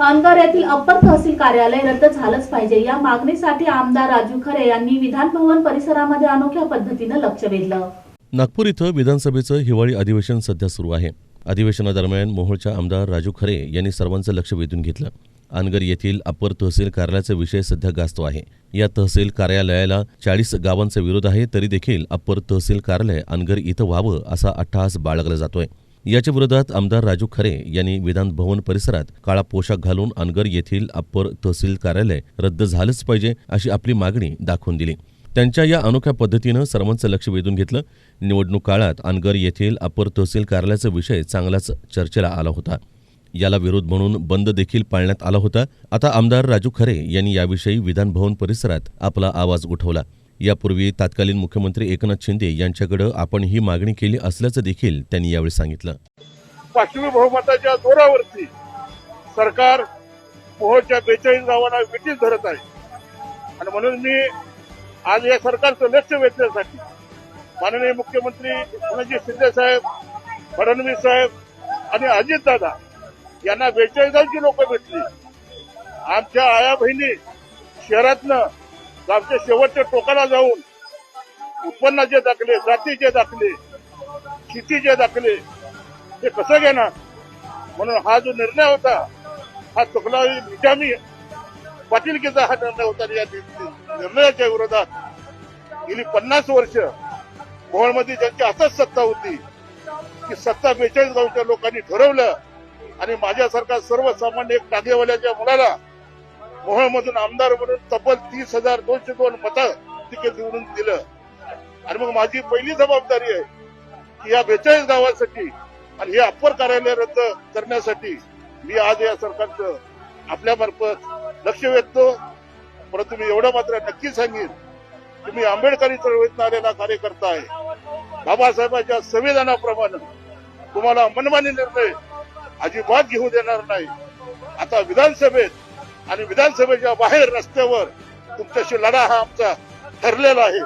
अनगर येथील अप्पर तहसील कार्यालय रद्द झालंच पाहिजे. या मागणीसाठी आमदार राजू खरे यांनी विधान भवन परिसरामध्ये अनोख्या पद्धतीनं लक्ष वेधलं. नागपूर इथं विधानसभेचं हिवाळी अधिवेशन सध्या सुरू आहे. अधिवेशनादरम्यान मोहोळच्या आमदार राजू खरे यांनी सर्वांचं लक्ष वेधून घेतलं. अनगर येथील अप्पर तहसील कार्यालयाचा विषय सध्या गाजतो आहे. या तहसील कार्यालयाला चाळीस गावांचा विरोध आहे तरी देखील अप्पर तहसील कार्यालय अनगर इथं व्हावं असा अट्टहास बाळगला जातोय. याच्या विरोधात आमदार राजू खरे यांनी विधान भवन परिसरात काळा पोशाख घालून अनगर येथील अप्पर तहसील कार्यालय रद्द झालंच पाहिजे अशी आपली मागणी दाखवून दिली. त्यांच्या या अनोख्या पद्धतीनं सर्वांचं लक्ष वेधून घेतलं. निवडणूक काळात अनगर येथील अप्पर तहसील कार्यालयाचा विषय चांगलाच चर्चेला आला होता. याला विरोध म्हणून बंद देखील पाळण्यात आला होता. आता आमदार राजू खरे यांनी याविषयी विधान भवन परिसरात आपला आवाज उठवला. यापूर्वी तत्कालीन मुख्यमंत्री एकनाथ शिंदे यांच्याकडे आपण ही मागणी केली असल्याचं देखील त्यांनी यावेळी सांगितलं. पाचवी बहुमताच्या जोरावरती सरकार मोहोळच्या बेचाळीस गावांना विटीस धरत आहे. आणि म्हणून मी आज या सरकारचं लक्ष वेधण्यासाठी माननीय मुख्यमंत्री एकनाथजी शिंदे साहेब फडणवीस साहेब आणि अजितदादा यांना बेचाळीस गावची लोक भेटली. आमच्या आया बहिणी शहरातनं गावच्या शेवटच्या टोकाला जाऊन उत्पन्नाचे दाखले जातीचे दाखले शेतीचे दाखले हे कसं घेणार? म्हणून हा जो निर्णय होता हा चुकला निजामी म्हणजे पाटीलकीचा हा निर्णय होता या निर्णयाच्या विरोधात गेली पन्नास वर्ष मोहोळमध्ये ज्यांची असंच सत्ता होती की सत्ता बेचाळीस गावच्या लोकांनी ठरवलं आणि माझ्यासारखा सर्वसामान्य एक टागेवाल्याच्या मुलाला मोहळमधून आमदार म्हणून तब्बल तीस हजार दोनशे दोन मतं तिकीट निवडून दिलं. आणि मग माझी पहिली जबाबदारी आहे की या बेचाळीस गावासाठी आणि हे अप्पर कार्यालय रद्द करण्यासाठी मी आज या सरकारचं आपल्यामार्फत लक्ष वेधतो. परंतु मी एवढं मात्र नक्की सांगेन की मी आंबेडकरी चळवळीतून आलेला कार्यकर्ता आहे. बाबासाहेबांच्या संविधानाप्रमाणे तुम्हाला मनमानी निर्णय अजिबात घेऊ देणार नाही. आता विधानसभेत आणि विधानसभेच्या बाहेर रस्त्यावर तुमच्याशी लढा हा आमचा ठरलेला आहे.